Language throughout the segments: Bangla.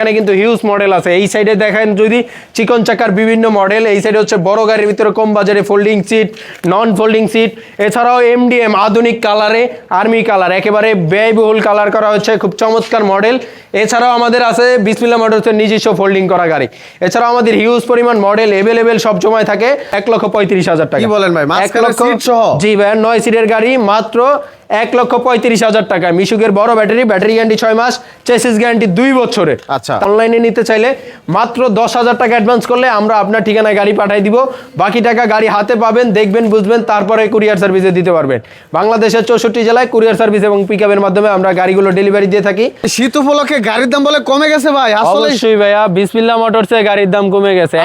এখানে কিন্তু হিউজ মডেল আছে এই সাইডে দেখেন যদি চিকন চাকার বিভিন্ন মডেল এই সাইডে হচ্ছে বড় গাড়ির ভিতরে কম বাজারে folding seat non folding seat এছাড়াও এমডিএম আধুনিক কালারে আর্মি কালার একেবারে ব্যয়বহুল কালার করা হচ্ছে খুব চমৎকার মডেল এছাড়াও আমাদের আছে বিসমিল্লা মোটরসের নিজস্ব ফোল্ডিং করা গাড়ি এছাড়াও আমাদের হিউজ পরিমাণ মডেল এভেলেবেল সব সময় থাকে এক লক্ষ পঁয়ত্রিশ হাজার টাকা কি বলেন ভাই? এক লক্ষ? জি ভাই নয় সিটের গাড়ি মাত্র এক লক্ষ পঁয়ত্রিশ হাজার টাকা মিশুকের বড় ব্যাটারি ব্যাটারি গ্যারান্টি ছয় মাস চেসিস গ্যারান্টি দুই বছরের আচ্ছা। অনলাইনে নিতে চাইলে মাত্র দশ হাজার টাকা অ্যাডভান্স করলে আমরা আপনার ঠিকানায় গাড়ি পাঠিয়ে দিব। বাকি টাকা গাড়ি হাতে পাবেন দেখবেন বুঝবেন তারপরে কুরিয়ার সার্ভিসে দিতে পারবেন। বাংলাদেশের চৌষট্টি জেলায় কুরিয়ার সার্ভিস এবং পিক মাধ্যমে আমরা গাড়িগুলো ডেলিভারি দিয়ে থাকি। শীত উপলক্ষে গাড়ির দাম বলে কমে গেছে ভাই অবশ্যই ভাইয়া বিসমিল্লা মোটরসে গাড়ির দাম কমে গেছে।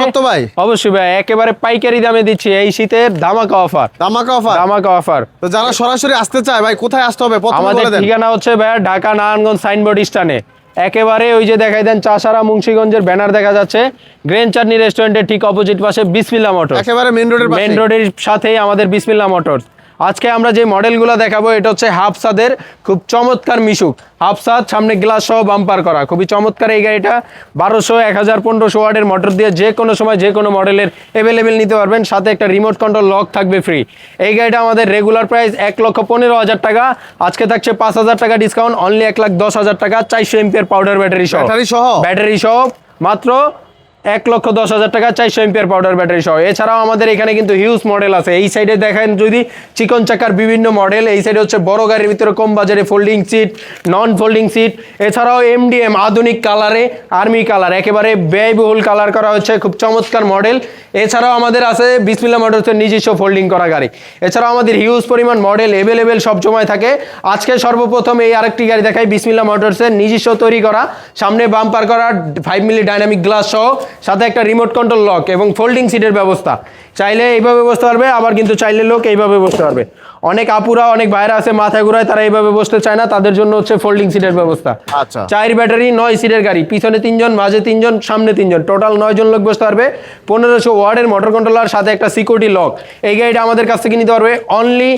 সত্য ভাই? অবশ্যই ভাই একেবারে পাইকারি দামে দিচ্ছি এই শীতের ধামাকা অফার দামাকা অফার ধামাকা অফার তো যারা সরাসরি আসতে চায় ভাই কোথায় আসতে হবে? আমাদের ঠিকানা হচ্ছে ভাইয়া ঢাকা নারায়ণগঞ্জ সাইনবোর্ড স্টানে একেবারে ওই যে দেখাই দেন চাষারা মুন্সিগঞ্জের ব্যানার দেখা যাচ্ছে। গ্রেন চাটনি রেস্টুরেন্টের ঠিক অপোজিট পাশে বিসমিল্লা মোটর। একেবারে মেন রোডের মেন রোডের সাথেই আমাদের বিসমিল্লা মোটর। আজকে আমরা যে মডেলগুলো দেখাবো এটা হচ্ছে হাফসাদের খুব চমৎকার মিশুক। হাফসাদ সামনে গ্লাস সহ বাম্পার করা। খুবই চমৎকার এই গাড়িটা। বারোশো এক হাজার পনেরোশো ওয়ার্ডের মোটর দিয়ে যে কোনো সময় যে কোনো মডেলের অ্যাভেলেবেল নিতে পারবেন। সাথে একটা রিমোট কন্ট্রোল লক থাকবে ফ্রি এই গাড়িটা আমাদের রেগুলার প্রাইস এক লক্ষ পনেরো হাজার টাকা। আজকে থাকছে পাঁচ হাজার টাকা ডিসকাউন্ট অনলি এক লাখ দশ হাজার টাকা। চারশো এমপিয়ার পাউডার ব্যাটারি সহ। ব্যাটারি সহ? ব্যাটারি সহ মাত্র এক লক্ষ দশ হাজার টাকা চারশো এমপিয়ার পাউডার ব্যাটারি সহ। এছাড়াও আমাদের এখানে কিন্তু হিউজ মডেল আছে। এই সাইডে দেখেন যদি চিকন চাকার বিভিন্ন মডেল এই সাইডে হচ্ছে বড় গাড়ির ভিতরে কম বাজারে folding seat non folding seat এছাড়াও এমডিএম আধুনিক কালারে আর্মি কালার একেবারে ব্যয়বহুল কালার করা হচ্ছে, খুব চমৎকার মডেল এছাড়াও আমাদের আছে বিসমিল্লা মোটরসের নিজস্ব ফোল্ডিং করা গাড়ি। এছাড়াও আমাদের হিউজ পরিমাণ মডেল এভেলেবেল সব সময় থাকে। আজকে সর্বপ্রথম এই আরেকটি গাড়ি দেখাই বিসমিল্লা মোটরসের নিজস্ব তৈরি করা। সামনে বাম্পার করা ফাইভ মিলি ডাইনামিক গ্লাস সহ। সাথে একটা রিমোট কন্ট্রোল লক এবং ফোল্ডিং সিটের ব্যবস্থা। চাইলে এইভাবে বসতে পারবে, আবার কিন্তু চাইলে লোক এইভাবে বসতে পারবে। অনেক আপুরা অনেক বাইরে আছে মাথায় ঘুরায় তারা এইভাবে বসতে চায় না তাদের জন্য হচ্ছে ফোল্ডিং সিটের ব্যবস্থা। আচ্ছা। চার ব্যাটারি নয় সিটের গাড়ি পিছনে তিনজন মাঝে তিনজন সামনে তিনজন টোটাল নয় জন লোক বসতে পারবে। পনেরোশো ওয়ার্ডের মোটর কন্ট্রোলার সাথে একটা সিকিউরিটি লক এই গাড়িটা আমাদের কাছ থেকে নিতে পারবে অনলি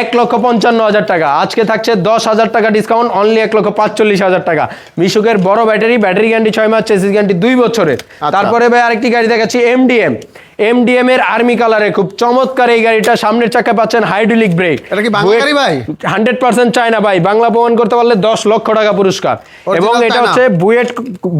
এক লক্ষ পঞ্চান্ন হাজার টাকা। আজকে থাকছে দশ হাজার টাকা ডিসকাউন্ট অনলি এক লক্ষ পাঁচচল্লিশ হাজার টাকা। মিশুকের বড় ব্যাটারি ব্যাটারি গ্যারান্টি ছয় মাস চেসিস গ্যারান্টি দুই বছরের। তারপরে ভাই আরেকটি গাড়ি দেখাচ্ছি এমডিএম এমডিএম এর আর্মি কালারে খুব চমৎকার এই গাড়িটা সামনের চাকা পাচ্ছেন হাইড্রোলিক ব্রেক এটা কি বাংলা গাড়ি ভাই? হান্ড্রেড পার্সেন্ট চায়না ভাই। বাংলা প্রমাণ করতে পারলে দশ লক্ষ টাকা পুরস্কার। এবং এটা হচ্ছে বুয়েট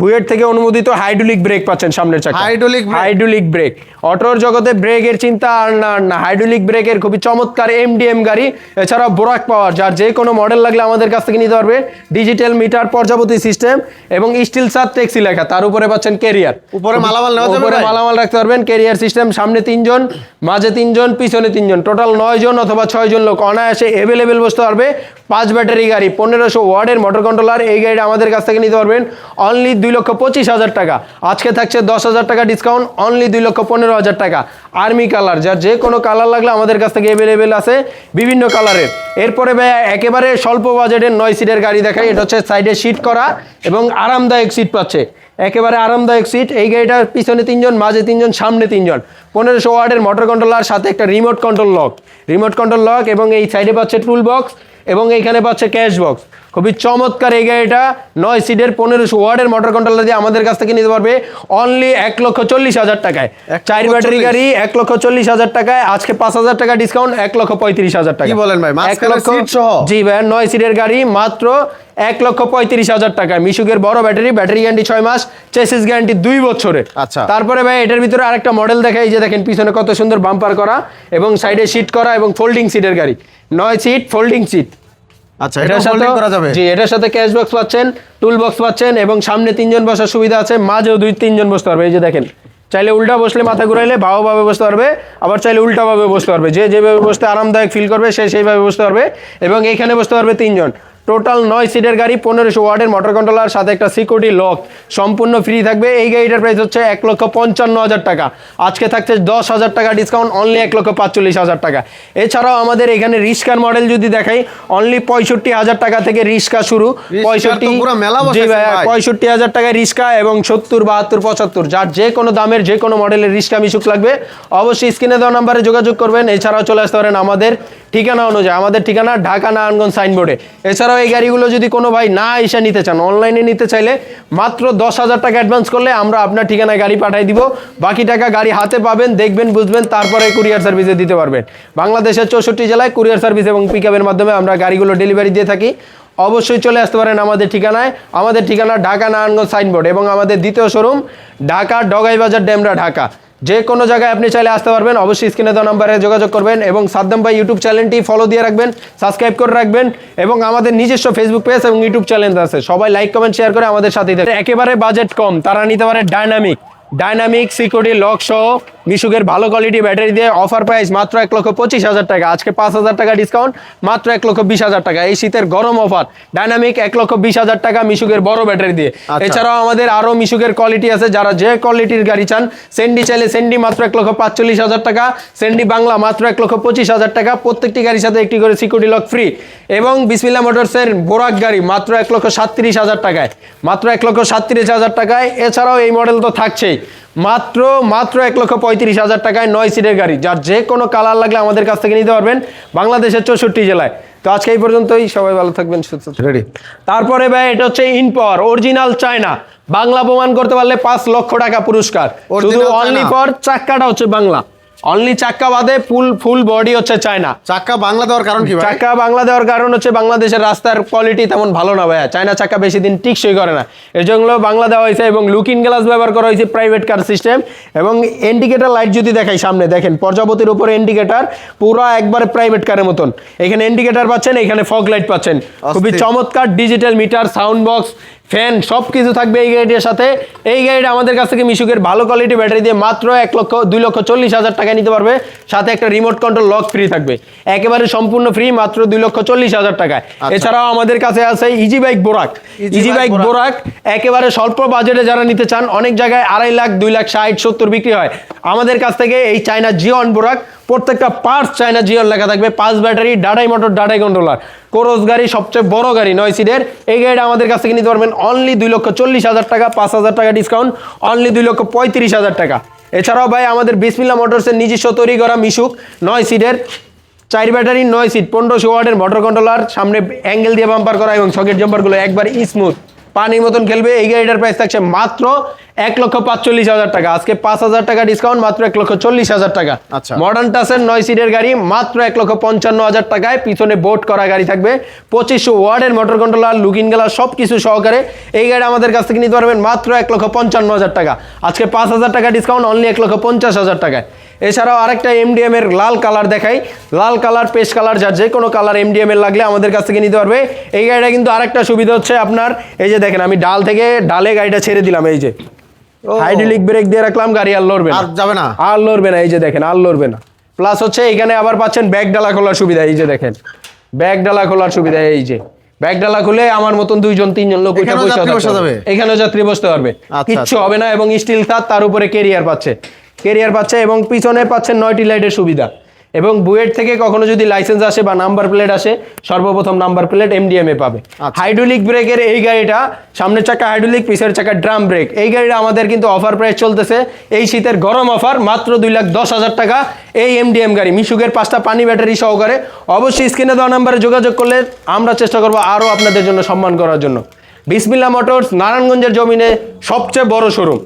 বুয়েট থেকে অনুমোদিত হাইড্রোলিক ব্রেক পাচ্ছেন সামনের চাকা। Brake? হাইড্রোলিক ব্রেক অটোর জগতে ব্রেকের চিন্তা আর না না। হাইড্রোলিক ব্রেকের খুবই চমৎকার এমডিএম গাড়ি। এছাড়াও বোরাক পাওয়ার যার যে কোনো মডেল লাগলে আমাদের কাছ থেকে নিতে পারবে। ডিজিটাল মিটার পর্যাবতী সিস্টেম এবং স্টিল সার ট্যাক্সি লেখা। তার উপরে পাচ্ছেন কেরিয়ার উপরে মালামাল নেওয়া যাবে উপরে মালামাল রাখতে পারবেন। কেরিয়ার সিস্টেম, সামনে তিনজন, মাঝে তিনজন, পিছনে তিনজন। টোটাল নয় জন অথবা ছয় জন লোক অনায়াসে এভেলেবেল বসতে পারবে। পাঁচ ব্যাটারি গাড়ি, পনেরোশো ওয়ার্ডের মোটর কন্ট্রোলার এই গাড়িটা আমাদের কাছ থেকে নিতে পারবেন। অনলি দুই লক্ষ পঁচিশ হাজার টাকা। আজকে থাকছে দশ হাজার টাকা ডিসকাউন্ট অনলি দুই লক্ষ পনেরো হাজার টাকা। আর্মি কালার যার যে কোনো কালার লাগলে আমাদের কাছ থেকে এভেলেবেল আছে বিভিন্ন কালারের এরপরে ভাই একেবারে স্বল্প বাজেটের নয় সিটের গাড়ি দেখাই। এটা হচ্ছে সাইডে সিট করা এবং আরামদায়ক সিট পাচ্ছে। একেবারে আরামদায়ক সিট এই গাড়িটার পিছনে তিনজন, মাঝে তিনজন, সামনে তিনজন। পনেরোশো ওয়ার্ডের মোটর কন্ট্রোলার সাথে একটা remote control lock remote control lock এবং এই সাইডে পাচ্ছে টুল বক্স এবং এইখানে পাচ্ছে ক্যাশ বক্স খুবই চমৎকার এই গাড়িটা। নয় সিটের পনেরোশো ওয়ার্ডের মোটর কন্ট্রোলার দিয়ে আমাদের কাছ থেকে নিতে পারবে অনলি এক লক্ষ চল্লিশ হাজার টাকায়। চার ব্যাটারি গাড়ি এক লক্ষ চল্লিশ হাজার টাকায় আজকে পাঁচ হাজার টাকা ডিসকাউন্ট এক লক্ষ পঁয়ত্রিশ হাজার টাকা। বলেন ভাই? এক লক্ষ সহ? জি ভাই নয় সিটের গাড়ি মাত্র এক লক্ষ পঁয়ত্রিশ হাজার টাকা মিশুকের বড় ব্যাটারি ব্যাটারি গ্যারান্টি ছয় মাস চেসিস গ্যারান্টি দুই বছরে আচ্ছা। তারপরে ভাই এটার ভিতরে আরেকটা মডেল দেখাই এই যে দেখেন পিছনে কত সুন্দর বাম্পার করা এবং সাইডে সিট করা এবং ফোল্ডিং সিটের গাড়ি। নয় সিট ফোল্ডিং সিট আচ্ছা এটা এটার সাথে করা যাবে। জি এটার সাথে ক্যাশ বক্স পাচ্ছেন টুল বক্স পাচ্ছেন এবং সামনে তিনজন বসার সুবিধা আছে মাঝেও দুই তিনজন বসতে পারবে। এই যে দেখেন চাইলে উল্টা বসলে মাথা ঘুরাইলে ভাবে বসতে পারবে আবার চাইলে উল্টাভাবে বসতে পারবে। যে যেভাবে বসতে আরামদায়ক ফিল করবে সে সেইভাবে বসতে পারবে এবং এখানে বসতে পারবে তিনজন। টোটাল নয় সিটের গাড়ি পনেরোশো ওয়ার্ডের মোটর কন্ট্রোলার সাথে একটা সিকিউরিটি লক সম্পূর্ণ ফ্রি থাকবে। এই গাড়িটার প্রাইস হচ্ছে এক লক্ষ পঞ্চান্ন হাজার টাকা। আজকে থাকছে দশ হাজার টাকা ডিসকাউন্ট অনলি এক লক্ষ পাঁচচল্লিশ হাজার টাকা। এছাড়াও আমাদের এখানে রিস্কার মডেল যদি দেখাই অনলি পঁয়ষট্টি হাজার টাকা থেকে রিস্কা শুরু। পঁয়ষট্টি পঁয়ষট্টি হাজার টাকায় রিস্কা এবং সত্তর বাহাত্তর পঁচাত্তর। যার যে কোনো দামের যে কোনো মডেলের রিস্কা মিশুক লাগবে। অবশ্যই স্ক্রিনে দেওয়া নাম্বারে যোগাযোগ করবেন। এছাড়াও চলে আসতে পারেন আমাদের ঠিকানা অনুযায়ী, আমাদের ঠিকানা ঢাকা নারায়ণগঞ্জ সাইনবোর্ডে। এছাড়াও এই গাড়িগুলো যদি কোনো ভাই না এসে নিতে চান, অনলাইনে নিতে চাইলে মাত্র দশ হাজার টাকা অ্যাডভান্স করলে আমরা আপনার ঠিকানায় গাড়ি পাঠাই দিব। বাকি টাকা গাড়ি হাতে পাবেন, দেখবেন, বুঝবেন, তারপরে কুরিয়ার সার্ভিসে দিতে পারবেন। বাংলাদেশের চৌষট্টি জেলায় কুরিয়ার সার্ভিস এবং পিক মাধ্যমে আমরা গাড়িগুলো ডেলিভারি দিয়ে থাকি। অবশ্যই চলে আসতে পারেন আমাদের ঠিকানায়। আমাদের ঠিকানা ঢাকা নারায়ণগঞ্জ সাইনবোর্ড এবং আমাদের দ্বিতীয় শোরুম ঢাকা ডগাইবাজার ডেমরা ঢাকা। যে কোনো জায়গায় আপনি চাইলে আসতে পারবেন। অবশ্যই স্ক্রিনে দেওয়া নাম্বারে যোগাযোগ করবেন এবং সাদ্দাম ভাই ইউটিউব চ্যানেলটি ফলো দিয়ে রাখবেন সাবস্ক্রাইব করে রাখবেন এবং আমাদের নিজস্ব ফেসবুক পেজ এবং ইউটিউব চ্যানেল আছে। সবাই লাইক কমেন্ট শেয়ার করে আমাদের সাথেই একেবারে বাজেট কম, তারা নিতে পারে ডায়নামিক ডায়নামিক সিকিউরিটি লক সহ মিশুকের ভালো কোয়ালিটি ব্যাটারি দিয়ে অফার প্রাইস মাত্র এক লক্ষ পঁচিশ হাজার টাকা। আজকে পাঁচ হাজার টাকা ডিসকাউন্ট মাত্র এক লক্ষ বিশ হাজার টাকা। এই শীতের গরম অফার ডাইনামিক এক লক্ষ বিশ হাজার টাকা মিশুকের বড় ব্যাটারি দিয়ে। আচ্ছা। এছাড়াও আমাদের আরও মিশুকের কোয়ালিটি আছে যারা যে কোয়ালিটির গাড়ি চান সেন্ডি চাইলে সেন্ডি মাত্র এক লক্ষ পাঁচচল্লিশ হাজার টাকা সেন্ডি বাংলা মাত্র এক লক্ষ পঁচিশ হাজার টাকা। প্রত্যেকটি গাড়ির সাথে একটি করে সিকিউরিটি লক ফ্রি এবং বিসমিল্লা মোটরসের বোরাক গাড়ি মাত্র এক লক্ষ সাতত্রিশ হাজার টাকায়। মাত্র এক লক্ষ সাতত্রিশ হাজার টাকায়। এছাড়াও এই মডেল তো থাকছেই। মাত্র মাত্র এক লক্ষ পঁয়ত্রিশ হাজার টাকায় নয় সিটের গাড়ি যার যে কোনো কালার লাগলে আমাদের কাছ থেকে নিতে পারবেন বাংলাদেশের চৌষট্টি জেলায়। তো আজকে এই পর্যন্তই সবাই ভালো থাকবেন সুস্থ রেডি তারপরে ভাই এটা হচ্ছে in power original China Bangla প্রমাণ করতে পারলে পাঁচ লক্ষ টাকা পুরস্কার। শুধু অনলি। ফর চাক্কাটা হচ্ছে বাংলা। অনলি চাক্কা বাদে ফুল ফুল বডি হচ্ছে চায়না। চাক্কা বাংলা দেওয়ার কারণ কি চাক্কা বাংলা দেওয়ার কারণ হচ্ছে বাংলাদেশের রাস্তার কোয়ালিটি তেমন ভালো না ভাইয়া। চায়না চাক্কা বেশি দিন টিকসই করে না। এর জন্য বাংলা দেওয়া হয়েছে এবং লুকিং গ্লাস ব্যবহার করা হয়েছে প্রাইভেট কার সিস্টেম এবং ইন্ডিকেটার লাইট যদি দেখাই সামনে দেখেন প্রজাপতির উপরে ইন্ডিকেটার পুরো একবারে প্রাইভেট কারের মতন। এখানে ইন্ডিকেটার পাচ্ছেন এখানে ফগ লাইট পাচ্ছেন। খুবই চমৎকার digital meter sound box fan সব কিছু থাকবে এই গাড়িটির সাথে। এই গাড়িটা আমাদের কাছ থেকে মিশুকের ভালো কোয়ালিটি ব্যাটারি দিয়ে মাত্র এক লক্ষ দুই লক্ষ চল্লিশ হাজার টাকায় নিতে পারবে। সাথে একটা রিমোট কন্ট্রোল লক ফ্রি থাকবে। একেবারে সম্পূর্ণ ফ্রি মাত্র দুই লক্ষ চল্লিশ হাজার টাকায়। এছাড়াও আমাদের কাছে আছে easy bike Borak easy bike Borak একেবারে স্বল্প বাজেটে যারা নিতে চান অনেক জায়গায় আড়াই লাখ দুই লাখ ষাট সত্তর বিক্রি হয়। আমাদের কাছ থেকে এই চায়না জিওন বোরাক প্রত্যেকটা পার্টস চায়না জিওর লেখা থাকবে, পাঁচ ব্যাটারি ডাডাই মোটর ডাডাই কন্ট্রোলার কোরস গাড়ি, সবচেয়ে বড় গাড়ি নয় সিটের এই গাড়িটা আমাদের কাছ থেকে নিতে পারবেন অনলি দুই লক্ষ চল্লিশ হাজার টাকা, পাঁচ হাজার টাকা ডিসকাউন্ট অনলি দুই লক্ষ পঁয়ত্রিশ হাজার টাকা। এছাড়াও ভাই, আমাদের বিসমিল্লা মোটরসের নিজস্ব তৈরি করা মিশুক, নয় সিটের চার ব্যাটারি, নয় সিট পনেরোশো ওয়ার্ডের মোটর কন্ট্রোলার সামনে অ্যাঙ্গেল দিয়ে বাম্পার করা এবং সকেট জাম্পারগুলো একবার স্মুথ পানির মতন খেলবে, এই গাড়িটার প্রাইস থাকছে মাত্র এক লক্ষ পাঁচচল্লিশ হাজার টাকা। আজকে পাঁচ হাজার টাকা ডিসকাউন্ট মাত্র এক লক্ষ চল্লিশ হাজার টাকা। আচ্ছা। মডার্ন টাসের নয় সিটের গাড়ি মাত্র এক লক্ষ পঞ্চান্ন হাজার টাকায় পিছনে বোট করা গাড়ি থাকবে। পঁচিশশো ওয়ার্ডের মোটর কন্ট্রোলার লুকিং গেলার সব কিছু সহকারে এই গাড়ি আমাদের কাছ থেকে নিতে পারবেন মাত্র এক লক্ষ পঞ্চান্ন হাজার টাকা। আজকে পাঁচ হাজার টাকা ডিসকাউন্ট অনলি এক লক্ষ পঞ্চাশ হাজার টাকায়। এছাড়াও আরেকটা এমডিএম এর লাল কালার দেখাই। লাল কালার পেস্ট কালার যার যে কোনো কালার এমডিএম এর লাগলে আমাদের কাছ থেকে নিতে পারবে। এই গাড়িটা কিন্তু আরেকটা সুবিধা হচ্ছে আপনার এই যে দেখেন আমি ডাল থেকে ডালে গাড়িটা ছেড়ে দিলাম এই যে। হাইড্রোলিক ব্রেক দিয়ে রাখলাম গাড়ি আর লড়বে না। আর যাবে না? আর লড়বে না এই যে দেখেন আর লড়বে না। প্লাস হচ্ছে এখানে আবার পাচ্ছেন ব্যাগ ডালা খোলার সুবিধা এই যে দেখেন। ব্যাগ ডালা খোলার সুবিধা এই যে। ব্যাগ ডালা খুলে আমার মতন দুইজন তিনজন লোক ওইটা বসে। যাবে? এখানেও যাত্রী বসতে পারবে। আচ্ছা, কিচ্ছু হবে না এবং স্টিল তার তার উপরে কেরিয়ার পাচ্ছে। কেরিয়ার পাচ্ছে এবং পিছনে পাচ্ছেন নয়টি লাইটের সুবিধা। এবং বুয়েট থেকে কখনো যদি লাইসেন্স আসে বা নাম্বার প্লেট আসে সর্বপ্রথম নাম্বার প্লেট এমডিএম এ পাবে। আচ্ছা। হাইড্রোলিক ব্রেকের এই গাড়িটা সামনের চাকা হাইড্রোলিক পিছের চাকা ড্রাম ব্রেক এই গাড়িটা আমাদের কিন্তু অফার প্রাইস চলতেছে। এই শীতের গরম অফার মাত্র দুই লাখ দশ হাজার টাকা। এই এমডিএম গাড়ি মিশুকের পাঁচটা পানি ব্যাটারি সহকারে। অবশ্যই স্ক্রিনে দেওয়া নাম্বারে যোগাযোগ করলে আমরা চেষ্টা করব আরও আপনাদের জন্য সম্মান করার জন্য। বিসমিল্লা মোটরস নারায়ণগঞ্জের জমিনে সবচেয়ে বড় শোরুম